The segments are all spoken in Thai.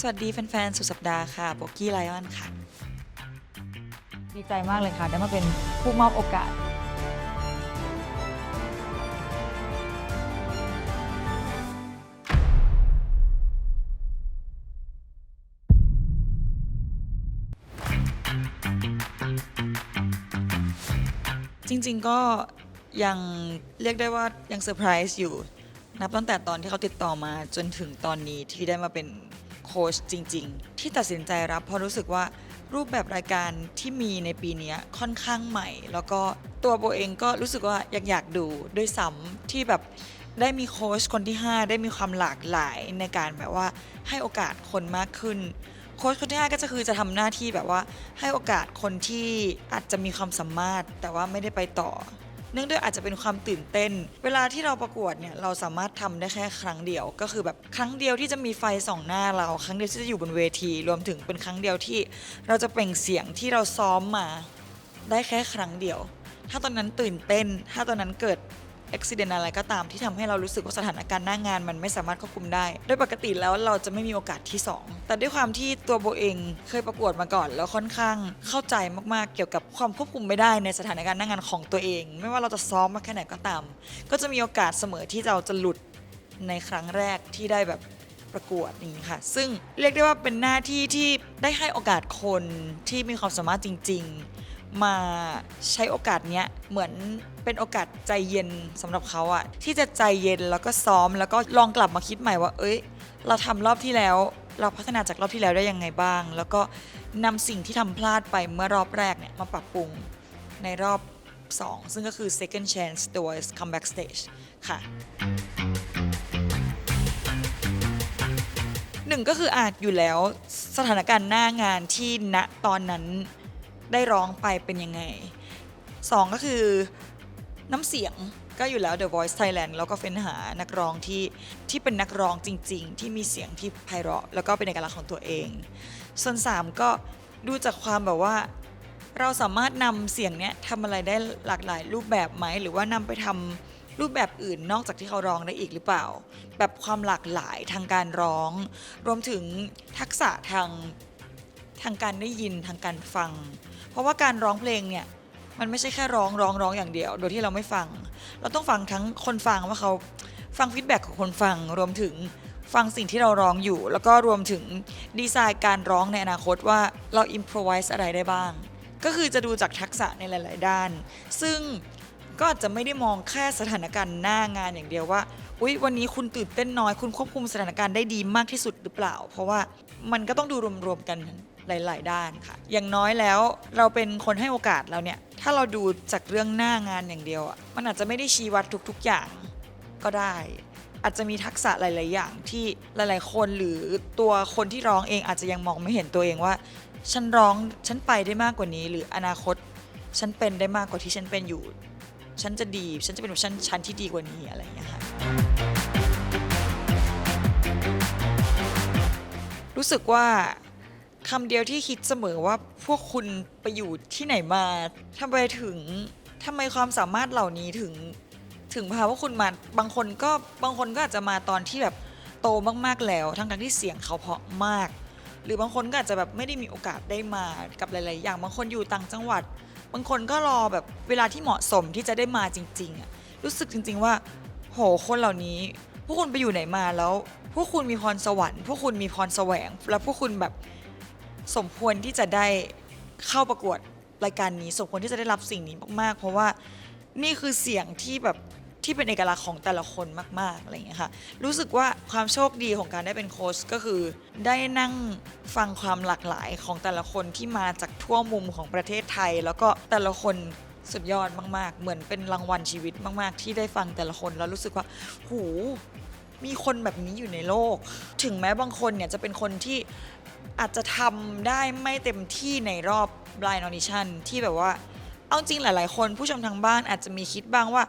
สวัสดีแฟนๆ สุดสัปดาห์ค่ะโบกี้ไลออนค่ะ ดีใจมากเลยค่ะได้มาเป็นผู้มอบโอกาส จริงๆก็ยังเรียกได้ว่ายังเซอร์ไพรส์อยู่ นับตั้งแต่ตอนที่เขาติดต่อมาจนถึงตอนนี้ที่ได้มาเป็นโค้ชจริง ๆ ที่ตัดสินใจรับเพราะรู้สึกว่ารูปแบบรายการที่มีในปีนี้ค่อนข้างใหม่ แล้วก็ตัวโบเองก็รู้สึกว่าอยากอยากดูด้วยซ้ำที่แบบได้มีโค้ชคนที่ 5 ได้มีความหลากหลายในการแบบว่าให้โอกาสคนมากขึ้นโค้ชคนที่ 5 ก็จะคือจะทำหน้าที่แบบว่าให้โอกาสคนที่อาจจะมีความสามารถ แต่ว่าไม่ได้ไปต่อ เนื่องด้วยอาจจะเป็นความตื่นเต้น เวลาที่เราประกวดเนี่ยเราสามารถทำได้แค่ครั้งเดียว ก็คือแบบครั้งเดียวที่จะมีไฟส่องหน้าเรา ครั้งเดียวที่จะอยู่บนเวที รวมถึงเป็นครั้งเดียวที่ เราจะเปล่งเสียงที่เราซ้อมมา ได้แค่ครั้งเดียว ถ้าตอนนั้นตื่นเต้น ถ้าตอนนั้นเกิด อุบิเหตุอะไรก็ตามที่ทำให้เรารู้สึกว่าสถานการณ์หน้างานมันไม่สามารถควบคุมได้ โดยปกติแล้วเราจะไม่มีโอกาสที่ 2 แต่ด้วยความที่ตัวโบเองเคยประกวดมาก่อน แล้วค่อนข้างเข้าใจมากๆ เกี่ยวกับความควบคุมไม่ได้ในสถานการณ์หน้างานของตัวเอง ไม่ว่าเราจะซ้อมมาแค่ไหนก็ตาม ก็จะมีโอกาสเสมอที่เราจะหลุดในครั้งแรกที่ได้แบบประกวดนี้ค่ะ ซึ่งเรียกได้ว่าเป็นหน้าที่ที่ได้ให้โอกาสคนที่มีความสามารถจริง ๆ มาใช้โอกาสเนี้ยเหมือนเป็นโอกาสใจเย็นสำหรับเขาอะที่จะใจเย็นแล้วก็ซ้อมแล้วก็ลองกลับมาคิดใหม่ว่า เอ้ย เราทำรอบที่แล้ว เราพัฒนาจากรอบที่แล้วได้ยังไงบ้าง แล้วก็นำสิ่งที่ทำพลาดไปเมื่อรอบแรกเนี่ยมาปรับปรุงในรอบ 2 ซึ่งก็คือ second chance ตัว comeback stage ค่ะหนึ่งก็คืออาจอยู่แล้วสถานการณ์หน้างานที่ณตอนนั้น ได้ร้องไปเป็นยังไงสองก็คือน้ำเสียงก็อยู่แล้ว The Voice Thailand แล้วก็เฟ้นหานักร้องที่ที่เป็นนักร้องจริง ๆ ที่มีเสียงที่ไพเราะ แล้วก็เป็นเอกลักษณ์ของตัวเอง ส่วน 3 ก็ดูจากความแบบว่า เราสามารถนำเสียงเนี้ยทำอะไรได้หลากหลายรูปแบบไหม หรือว่านำไปทำรูปแบบอื่นนอกจากที่เขาร้องได้อีกหรือเปล่า แบบความหลากหลายทางการร้อง รวมถึงทักษะทางทางการได้ยินทางการฟัง เพราะว่าการร้องเพลงเนี่ยมันไม่ใช่แค่ร้องร้องร้องอย่างเดียว โดยที่เราไม่ฟัง เราต้องฟังทั้งคนฟังว่าเขาฟังฟีดแบ็กของคนฟังรวมถึงฟังสิ่งที่เราร้องอยู่ แล้วก็รวมถึงดีไซน์การร้องในอนาคตว่าเราอิมพรไวส์อะไรได้บ้าง ก็คือจะดูจากทักษะในหลาย ๆ ด้าน ซึ่งก็อาจจะไม่ได้มองแค่สถานการณ์หน้างานอย่างเดียวว่าอุ๊ยวันนี้คุณตื่นเต้นน้อยคุณควบคุมสถานการณ์ได้ดีมากที่สุดหรือเปล่า เพราะว่ามันก็ต้องดูรวม ๆ กัน หลาย ๆ ด้านค่ะ อย่างน้อยแล้วเราเป็นคนให้โอกาสเราเนี่ย ถ้าเราดูจากเรื่องหน้างานอย่างเดียวอะมันอาจจะไม่ได้ชี้วัดทุก ๆ อย่างก็ได้ อาจจะมีทักษะหลาย ๆ อย่างที่หลาย ๆ คนหรือตัวคนที่ร้องเองอาจจะยังมองไม่เห็นตัวเองว่า ฉันร้องฉันไปได้มากกว่านี้ หรืออนาคตฉันเป็นได้มากกว่าที่ฉันเป็นอยู่ ฉันจะดี ฉันจะเป็นแบบฉันฉันที่ดีกว่านี้อะไรอย่างเงี้ยค่ะ รู้สึกว่า คำเดียวที่คิดเสมอว่าพวกคุณไปอยู่ที่ไหนมาทำไมถึงทำไมความสามารถเหล่านี้ถึง ถึงพาพวกคุณมาบางคนก็บางคนก็อาจจะมาตอนที่แบบโตมากๆแล้ว ทั้งทั้งๆที่เสียงเขาเพราะมาก หรือบางคนก็อาจจะแบบไม่ได้มีโอกาสได้มากับหลาย ๆ อย่างบางคนอยู่ต่างจังหวัด บางคนก็รอแบบเวลาที่เหมาะสมที่จะได้มาจริงๆอะรู้สึกจริง ๆ ว่า โหคนเหล่านี้ พวกคุณไปอยู่ไหนมาแล้ว พวกคุณมีพรสวรรค์ พวกคุณมีพรแสวง แล้วพวกคุณแบบ สมควรที่จะได้เข้าประกวดรายการนี้ สมควรที่จะได้รับสิ่งนี้มากๆ เพราะว่านี่คือเสียงที่แบบที่เป็นเอกลักษณ์ของแต่ละคนมากๆอะไรอย่างเงี้ยค่ะ รู้สึกว่าความโชคดีของการได้เป็นโค้ชก็คือ ได้นั่งฟังความหลากหลายของแต่ละคนที่มาจากทั่วมุมของประเทศไทย แล้วก็แต่ละคนสุดยอดมาก ๆ เหมือนเป็นรางวัลชีวิตมาก ๆ ที่ได้ฟังแต่ละคนแล้วรู้สึกว่า หู มีคนแบบนี้อยู่ในโลก ถึงแม้บางคนเนี่ยจะเป็นคนที่ อาจจะทำได้ไม่เต็มที่ในรอบ blind audition ที่แบบว่า เอาจริงหลาย ๆ คนผู้ชมทางบ้านอาจจะมีคิดบ้างว่า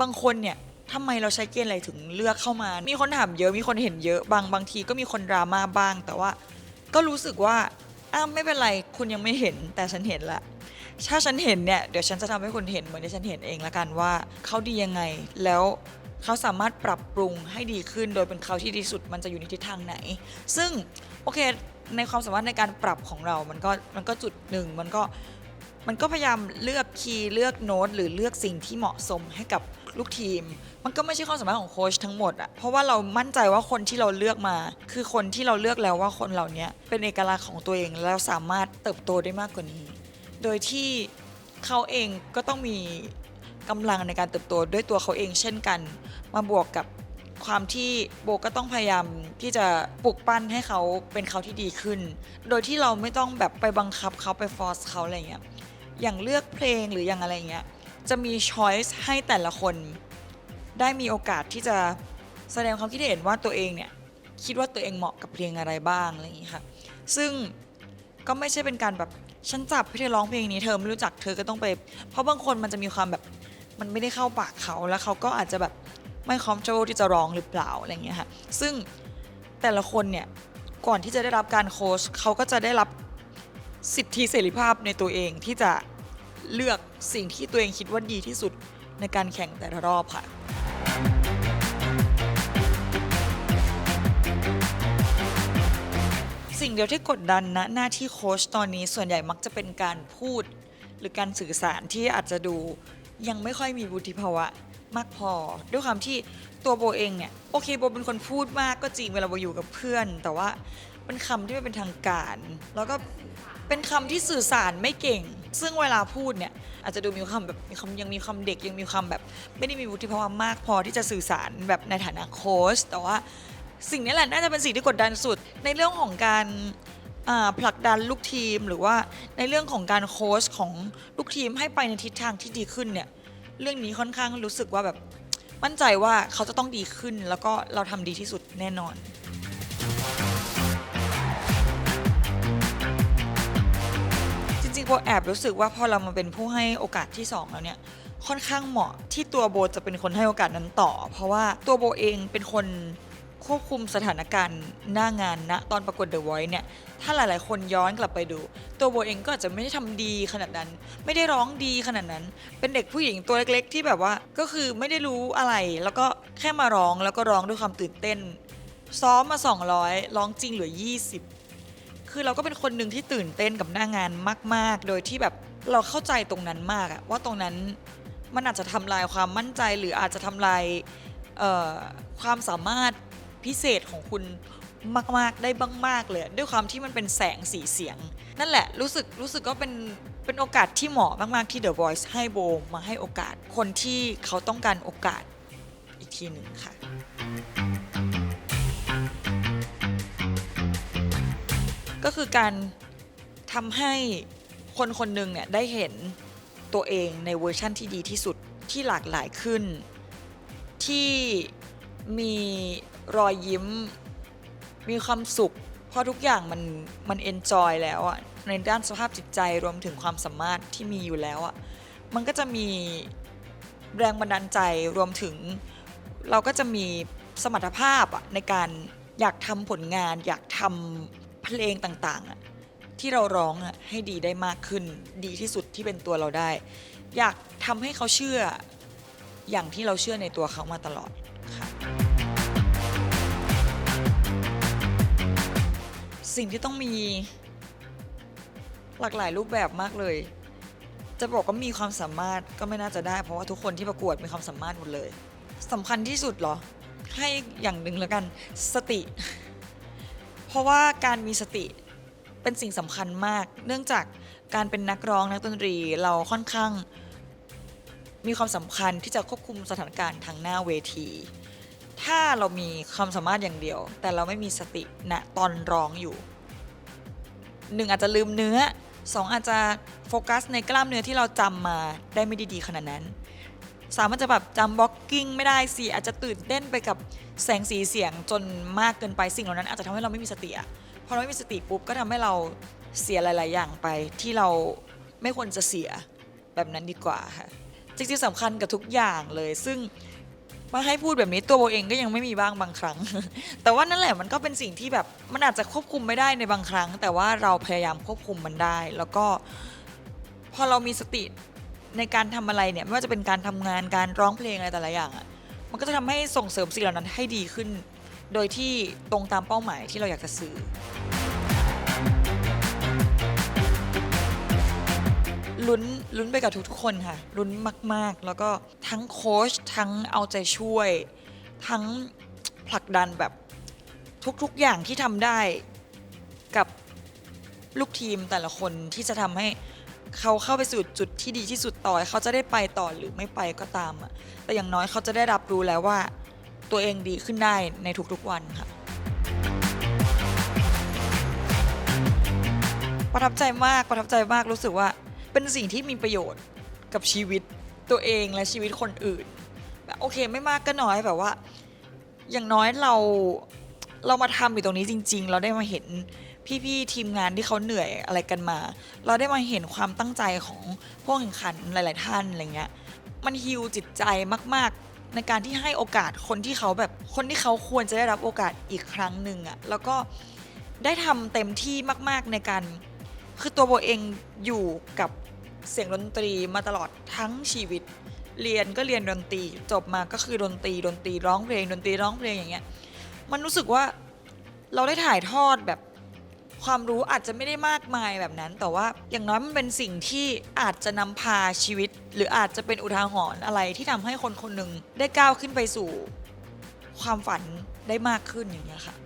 บางคนเนี่ยทำไมเราใช้เกณฑ์อะไรถึงเลือกเข้ามา มีคนถามเยอะมีคนเห็นเยอะบางบางทีก็มีคนดราม่าบ้าง แต่ว่าก็รู้สึกว่าอ้าวไม่เป็นไรคุณยังไม่เห็นแต่ฉันเห็นละถ้าฉันเห็นเนี่ยเดี๋ยวฉันจะทำให้คุณเห็นเหมือนที่ฉันเห็นเองละกันว่าเขาดียังไง แล้วเขาสามารถปรับปรุงให้ดีขึ้น โดยเป็นเขาที่ดีสุดมันจะอยู่ในทิศทางไหน ซึ่งโอเค ในความสามารถในการปรับของเรา มันก็มันก็จุดหนึ่งมันก็มันก็พยายามเลือกคีย์เลือกโน้ตหรือเลือกสิ่งที่เหมาะสมให้กับลูกทีม มันก็ไม่ใช่ความสามารถของโค้ชทั้งหมดอะเพราะว่าเรามั่นใจว่าคนที่เราเลือกมา คือคนที่เราเลือกแล้วว่าคนเหล่านี้เป็นเอกลักษณ์ของตัวเองแล้วสามารถเติบโตได้มากกว่านี้ โดยที่เขาเองก็ต้องมีกำลังในการเติบโตด้วยตัวเขาเองเช่นกัน มาบวกกับ ความที่โบก็ต้องพยายามที่จะปลุกปั้นให้เขาเป็นเขาที่ดีขึ้น โดยที่เราไม่ต้องแบบไปบังคับเขาไปฟอร์สเขาอะไรเงี้ยอย่างเลือกเพลงหรืออย่างอะไรเงี้ยจะมีช้อยส์ให้แต่ละคนได้มีโอกาสที่จะแสดงความคิดเห็นว่าตัวเองเนี่ยคิดว่าตัวเองเหมาะกับเพลงอะไรบ้างอะไรอย่างนี้ค่ะ ซึ่งก็ไม่ใช่เป็นการแบบฉันจับให้เธอร้องเพลงนี้เธอไม่รู้จักเธอก็ต้องไป เพราะบางคนมันจะมีความแบบมันไม่ได้เข้าปากเขาแล้วเขาก็อาจจะแบบ ไม่คอม f o r t a b l ที่จะร้องหรือเปล่าอะไรอย่างเงี้ยค่ะซึ่งแต่ละคนเนี่ยก่อนที่จะได้รับการโค้ชเขาก็จะได้รับสิทธิเสรีภาพในตัวเองที่จะเลือกสิ่งที่ตัวเองคิดว่าดีที่สุดในการแข่งแต่ละรอบค่ะสิ่งเดียวที่กดดันนะหน้าที่โค้ชตอนนี้ส่วนใหญ่มักจะเป็นการพูด หรือการสื่อสารที่อาจจะดูยังไม่ค่อยมีวุฒิภาวะ มากพอ ด้วยความที่ตัวโบเองเนี่ยโอเคโบเป็นคนพูดมากก็จริงเวลาโบอยู่กับเพื่อน แต่ว่าเป็นคำที่ไม่เป็นทางการ แล้วก็เป็นคำที่สื่อสารไม่เก่ง ซึ่งเวลาพูดเนี่ยอาจจะดูมีความแบบมีคำยังมีควาเด็กยังมีควาแบบ ไม่ได้มีวุฒิภาวะมากพอที่จะสื่อสารแบบในฐานะโค้ชแต่ว่าสิ่งนี้แหละน่าจะเป็นสิ่งที่กดดันสุด ในเรื่องของการอ่าผลักดันลูกทีมหรือว่าในเรื่องของการโค้ชของลูกทีมให้ไปในทิศทางที่ดีขึ้นเนี่ย เรื่องนี้ค่อนข้างรู้สึกว่าแบบมั่นใจว่าเขาจะต้องดีขึ้น แล้วก็เราทำดีที่สุดแน่นอน จริงๆโบแอบรู้สึกว่าพอเรามาเป็นผู้ให้โอกาสที่สองแล้วเนี่ยค่อนข้างเหมาะที่ตัวโบจะเป็นคนให้โอกาสนั้นต่อ เพราะว่าตัวโบเองเป็นคน ควบคุมสถานการณ์หน้างานณตอนประกวด The Voice เนี่ย ถ้าหลายๆ คนย้อนกลับไปดู ตัวโบเองก็อาจจะไม่ได้ทำดีขนาดนั้น ไม่ได้ร้องดีขนาดนั้น เป็นเด็กผู้หญิงตัวเล็ก ๆ ที่แบบว่าก็คือไม่ได้รู้อะไร แล้วก็แค่มาร้องแล้วก็ร้องด้วยความตื่นเต้น ซ้อมมา 200 ร้องจริงเหลือ 20 คือเราก็เป็นคนหนึ่งที่ตื่นเต้นกับหน้างานมาก ๆ โดยที่แบบเราเข้าใจตรงนั้นมากอะว่าตรงนั้นมันอาจจะทำลายความมั่นใจหรืออาจจะทำลายความสามารถ พิเศษของคุณมาก ๆ ได้บ้างมากเลย ด้วยความที่มันเป็นแสงสีเสียง นั่นแหละรู้สึกรู้สึกก็เป็นเป็นโอกาสที่เหมาะมาก ๆ ที่ The Voice ให้โบมาให้โอกาสคนที่เขาต้องการโอกาสอีกทีหนึ่งค่ะ ก็คือการทำให้คนคนหนึ่งเนี่ยได้เห็นตัวเองในเวอร์ชั่นที่ดีที่สุดที่หลากหลายขึ้น ที่มี รอยยิ้ม มีความสุข เพราะทุกอย่างมันมันเอนจอยแล้วอะในด้านสภาพจิตใจรวมถึงความสามารถที่มีอยู่แล้วอะมันก็จะมีแรงบันดาลใจรวมถึง เราก็จะมีสมรรถภาพอะในการอยากทำผลงาน อยากทำเพลงต่างๆอะที่เราร้องอะให้ดีได้มากขึ้น ดีที่สุดที่เป็นตัวเราได้ อยากทำให้เขาเชื่ออย่างที่เราเชื่อในตัวเขามาตลอดค่ะ สิ่งที่ต้องมีหลากหลายรูปแบบมากเลย จะบอกว่ามีความสามารถก็ไม่น่าจะได้ เพราะว่าทุกคนที่ประกวดมีความสามารถหมดเลยสำคัญที่สุดเหรอ ให้อย่างหนึ่งแล้วกันสติ เพราะว่าการมีสติเป็นสิ่งสำคัญมาก เนื่องจากการเป็นนักร้องนักดนตรีเราค่อนข้าง มีความสำคัญที่จะควบคุมสถานการณ์ทางหน้าเวที ถ้าเรามีความสามารถอย่างเดียว แต่เราไม่มีสติณตอนร้องอยู่หนึ่งอาจจะลืมเนื้อสองอาจจะโฟกัสในกล้ามเนื้อที่เราจำมาได้ไม่ด้ดีขนาดนั้นสามารถจะแบบจำบล็อกกิ้งไม่ได้สิอาจจะตื่นเต้นไปกับแสงสีเสียงจนมากเกินไปสิ่งเหล่านั้น อาจจะทำให้เราไม่มีสติอะพอเราไม่มีสติปุ๊บก็ทำให้เราเสียหลาย ๆ อย่างไปที่เราไม่ควรจะเสียแบบนั้นดีกว่าค่ะจริงๆสำคัญกับทุกอย่างเลยซึ่ง มาให้พูดแบบนี้ตัวโบเองก็ยังไม่มีบ้างบางครั้ง แต่ว่านั่นแหละมันก็เป็นสิ่งที่แบบมันอาจจะควบคุมไม่ได้ในบางครั้ง แต่ว่าเราพยายามควบคุมมันได้ แล้วก็พอเรามีสติในการทำอะไรเนี่ยไม่ว่าจะเป็นการทำงานการร้องเพลงอะไรแต่ละอย่างอะมันก็จะทำให้ส่งเสริมสิ่งเหล่านั้นให้ดีขึ้น โดยที่ตรงตามเป้าหมายที่เราอยากจะสื่อ ลุ้นลุ้นไปกับทุกๆคนค่ะลุ้นมากๆ แล้วก็ทั้งโค้ชทั้งเอาใจช่วย ทั้งผลักดันแบบทุกๆอย่างที่ทำได้กับลูกทีมแต่ละคนที่จะทำให้เขาเข้าไปสู่จุดที่ดีที่สุดต่อเขาจะได้ไปต่อหรือไม่ไปก็ตามอะแต่อย่างน้อยเขาจะได้รับรู้แล้วว่า ตัวเองดีขึ้นได้ในทุกๆวันค่ะ ประทับใจมากประทับใจมากรู้สึกว่า เป็นสิ่งที่มีประโยชน์กับชีวิตตัวเองและชีวิตคนอื่นแบบโอเคไม่มากก็น้อยแบบว่า อย่างน้อยเราเรามาทำอยู่ตรงนี้จริง ๆ เราได้มาเห็นพี่ๆทีมงานที่เขาเหนื่อยอะไรกันมา เราได้มาเห็นความตั้งใจของพวกแข่งขันหลาย ๆ ท่านอะไรเงี้ยมันฮิวจิตใจมาก ๆ ในการที่ให้โอกาสคนที่เขาแบบคนที่เขาควรจะได้รับโอกาสอีกครั้งหนึ่งอะแล้วก็ได้ทำเต็มที่มาก ๆ ในการคือตัวโบเองอยู่กับ เสียงดนตรีมาตลอดทั้งชีวิต เรียนก็เรียนดนตรีจบมาก็คือดนตรีดนตรีร้องเพลงดนตรีร้องเพลงอย่างเงี้ยมันรู้สึกว่าเราได้ถ่ายทอดแบบความรู้อาจจะไม่ได้มากมายแบบนั้น แต่ว่าอย่างน้อยมันเป็นสิ่งที่อาจจะนำพาชีวิต หรืออาจจะเป็นอุทาหรณ์อะไรที่ทำให้คนคนหนึ่งได้ก้าวขึ้นไปสู่ ความฝันได้มากขึ้นอย่างเงี้ยค่ะ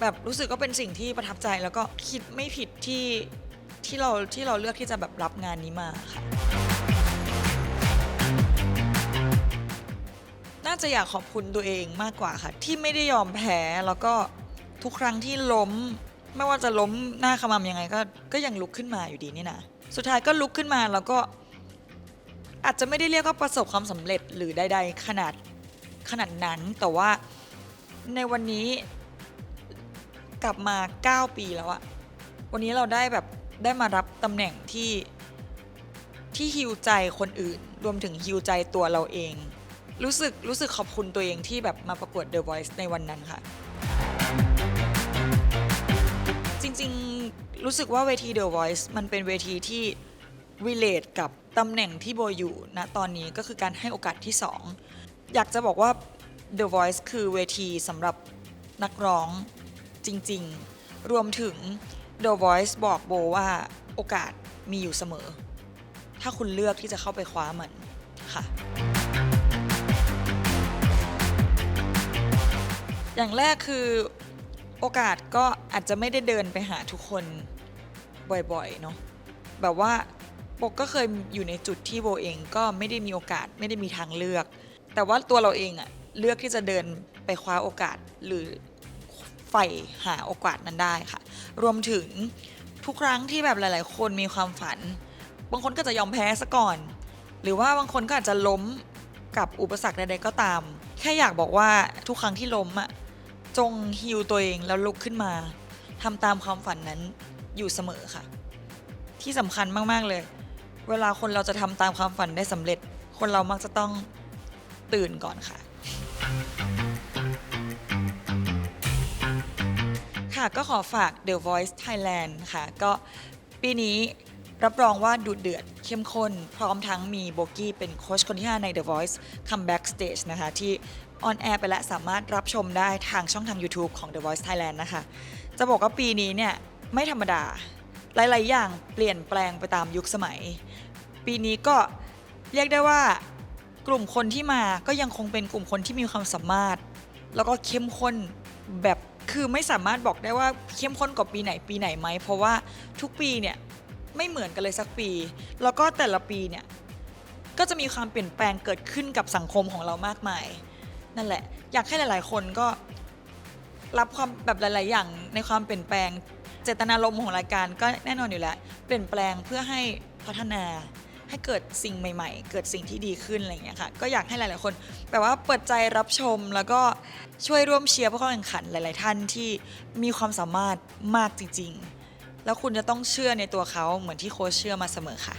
แบบรู้สึกก็เป็นสิ่งที่ประทับใจแล้วก็คิดไม่ผิดที่ ที่เราที่เราเลือกที่จะแบบรับงานนี้มาค่ะ น่าจะอยากขอบคุณตัวเองมากกว่าค่ะ ที่ไม่ได้ยอมแพ้แล้วก็ทุกครั้งที่ล้ม ไม่ว่าจะล้มหน้าขมำยังไงก็ก็ยังลุกขึ้นมาอยู่ดีนี่นะสุดท้ายก็ลุกขึ้นมาแล้วก็อาจจะไม่ได้เรียกว่าประสบความสำเร็จหรือใด ๆ ขนาดขนาดนั้นแต่ว่าในวันนี้กลับมา 9 ปีแล้วอะวันนี้เราได้แบบ ได้มารับตำแหน่งที่ที่ฮิวใจคนอื่น รวมถึงฮิวใจตัวเราเอง รู้สึกรู้สึกขอบคุณตัวเองที่แบบมาประกวด The Voice ในวันนั้นค่ะ จริงๆรู้สึกว่าเวที The Voice มันเป็นเวทีที่ relate กับตำแหน่งที่โบอยู่ณตอนนี้ก็คือการให้โอกาสที่ 2 อยากจะบอกว่า The Voice คือเวทีสำหรับนักร้องจริงๆ รวมถึง The Voice บอกโบว่าโอกาสมีอยู่เสมอ ถ้าคุณเลือกที่จะเข้าไปคว้ามันค่ะ อย่างแรกคือโอกาสก็อาจจะไม่ได้เดินไปหาทุกคนบ่อยๆเนาะแบบว่าโบก็เคยอยู่ในจุดที่โบเองก็ไม่ได้มีโอกาสไม่ได้มีทางเลือก แต่ว่าตัวเราเองอะเลือกที่จะเดินไปคว้าโอกาสหรือ ใฝ่หาโอกาสนั้นได้ค่ะ รวมถึงทุกครั้งที่แบบหลาย ๆ คนมีความฝัน บางคนก็จะยอมแพ้ซะก่อน หรือว่าบางคนก็อาจจะล้มกับอุปสรรคใด ๆ ก็ตาม แค่อยากบอกว่าทุกครั้งที่ล้มอะจงฮิวตัวเองแล้วลุกขึ้นมาทำตามความฝันนั้นอยู่เสมอค่ะ ที่สำคัญมาก ๆ เลย เวลาคนเราจะทำตามความฝันได้สำเร็จ คนเรามักจะต้องตื่นก่อนค่ะ ค่ะ ก็ขอฝาก The Voice Thailand ค่ะ ก็ปีนี้รับรองว่าดูเดือดเข้มข้น พร้อมทั้งมีโบกี้เป็นโค้ชคนที่ 5 ใน The Voice Comeback Stage นะคะ ที่ออนแอร์ไปและสามารถรับชมได้ทางช่องทาง YouTube ของ The Voice Thailand นะคะ จะบอกว่าปีนี้เนี่ย ไม่ธรรมดา หลาย ๆ อย่างเปลี่ยนแปลงไปตามยุคสมัย ปีนี้ก็เรียกได้ว่ากลุ่มคนที่มาก็ยังคงเป็นกลุ่มคนที่มีความสามารถ แล้วก็เข้มข้นแบบ คือไม่สามารถบอกได้ว่าเข้มข้นกว่าปีไหนปีไหนไหมเพราะว่าทุกปีเนี่ยไม่เหมือนกันเลยสักปี แล้วก็แต่ละปีเนี่ยก็จะมีความเปลี่ยนแปลงเกิดขึ้นกับสังคมของเรามากมาย นั่นแหละ อยากให้หลาย ๆ คนก็รับความแบบหลาย ๆ อย่างในความเปลี่ยนแปลง เจตนารมณ์ของรายการก็แน่นอนอยู่แล้ว เปลี่ยนแปลงเพื่อให้พัฒนา ให้เกิดสิ่งใหม่ ๆ เกิดสิ่งที่ดีขึ้นอะไรอย่างเงี้ยค่ะ ก็อยากให้หลาย ๆ คนแบบว่าเปิดใจรับชมแล้วก็ช่วยร่วมเชียร์ผู้เข้าแข่งขันหลาย ๆ ท่านที่มีความสามารถมากจริง ๆ แล้วคุณจะต้องเชื่อในตัวเขาเหมือนที่โค้ชเชื่อมาเสมอค่ะ